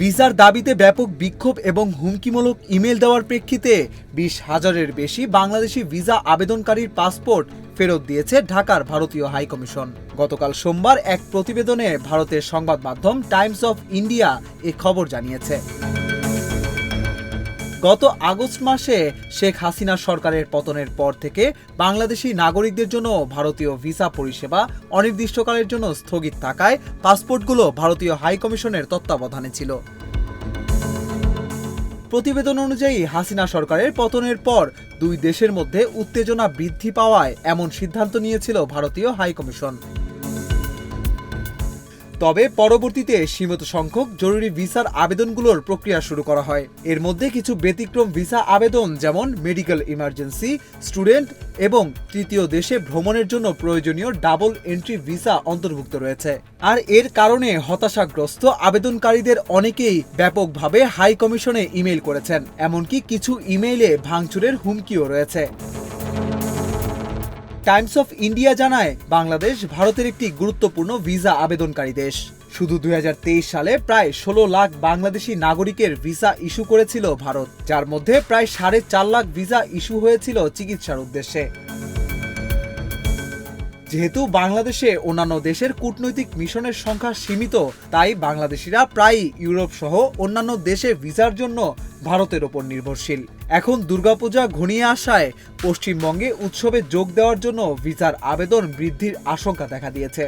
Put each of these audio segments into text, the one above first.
ভিসার দাবিতে ব্যাপক বিক্ষোভ এবং হুমকিমূলক ইমেল দেওয়ার প্রেক্ষিতে বিশ হাজারের বেশি বাংলাদেশি ভিসা আবেদনকারীর পাসপোর্ট ফেরত দিয়েছে ঢাকার ভারতীয় হাইকমিশন। গতকাল সোমবার এক প্রতিবেদনে ভারতের সংবাদ মাধ্যম টাইমস অফ ইন্ডিয়া এ খবর জানিয়েছে। গত আগস্ট মাসে শেখ হাসিনা সরকারের পতনের পর থেকে বাংলাদেশি নাগরিকদের জন্য ভারতীয় ভিসা পরিষেবা অনির্দিষ্টকালের জন্য স্থগিত থাকায় পাসপোর্টগুলো ভারতীয় হাইকমিশনের তত্ত্বাবধানে ছিল। প্রতিবেদন অনুযায়ী হাসিনা সরকারের পতনের পর দুই দেশের মধ্যে উত্তেজনা বৃদ্ধি পাওয়ায় এমন সিদ্ধান্ত নিয়েছিল ভারতীয় হাইকমিশন তবে পরবর্তীতে সীমিত সংখ্যক জরুরি ভিসার আবেদনগুলোর প্রক্রিয়া শুরু করা হয়। এর মধ্যে কিছু ব্যতিক্রম ভিসা আবেদন যেমন মেডিকেল ইমার্জেন্সি, স্টুডেন্ট এবং তৃতীয় দেশে ভ্রমণের জন্য প্রয়োজনীয় ডাবল এন্ট্রি ভিসা অন্তর্ভুক্ত রয়েছে। আর এর কারণে হতাশাগ্রস্ত আবেদনকারীদের অনেকেই ব্যাপকভাবে হাই কমিশনে ইমেল করেছেন, এমনকি কিছু ইমেইলে ভাঙচুরের হুমকিও রয়েছে। টাইমস অফ ইন্ডিয়া জানায়, বাংলাদেশ ভারতের একটি গুরুত্বপূর্ণ ভিসা আবেদনকারী দেশ। শুধু দুই হাজার তেইশ সালে প্রায় ষোলো লাখ বাংলাদেশি নাগরিকের ভিসা ইস্যু করেছিল ভারত, যার মধ্যে প্রায় সাড়ে চার লাখ ভিসা ইস্যু হয়েছিল চিকিৎসার উদ্দেশ্যে। যেহেতু বাংলাদেশে অন্যান্য দেশের কূটনৈতিক মিশনের সংখ্যা সীমিত, তাই বাংলাদেশিরা প্রায়ই ইউরোপ সহ অন্যান্য দেশে ভিসার জন্য ভারতের ওপর নির্ভরশীল। এখন দুর্গাপূজা ঘনিয়ে আসায় পশ্চিমবঙ্গে উৎসবে যোগ দেওয়ার জন্য ভিসার আবেদন বৃদ্ধির আশঙ্কা দেখা দিয়েছে।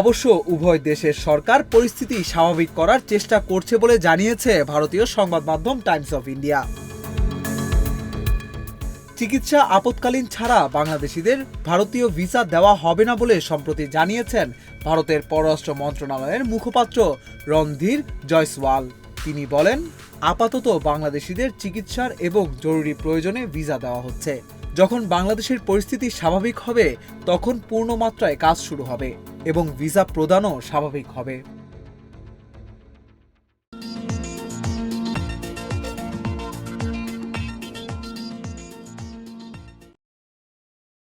অবশ্য উভয় দেশের সরকার পরিস্থিতি স্বাভাবিক করার চেষ্টা করছে বলে জানিয়েছে ভারতীয় সংবাদ মাধ্যম টাইমস অফ ইন্ডিয়া। চিকিৎসা আপৎকালীন ছাড়া বাংলাদেশিদের ভারতীয় ভিসা দেওয়া হবে না বলে সম্প্রতি জানিয়েছেন ভারতের পররাষ্ট্র মন্ত্রণালয়ের মুখপাত্র রণধীর জয়সওয়াল। তিনি বলেন, আপাতত বাংলাদেশিদের চিকিৎসার এবং জরুরি প্রয়োজনে ভিসা দেওয়া হচ্ছে। যখন বাংলাদেশের পরিস্থিতি স্বাভাবিক হবে, তখন পূর্ণ মাত্রায় কাজ শুরু হবে এবং ভিসা প্রদানও স্বাভাবিক হবে।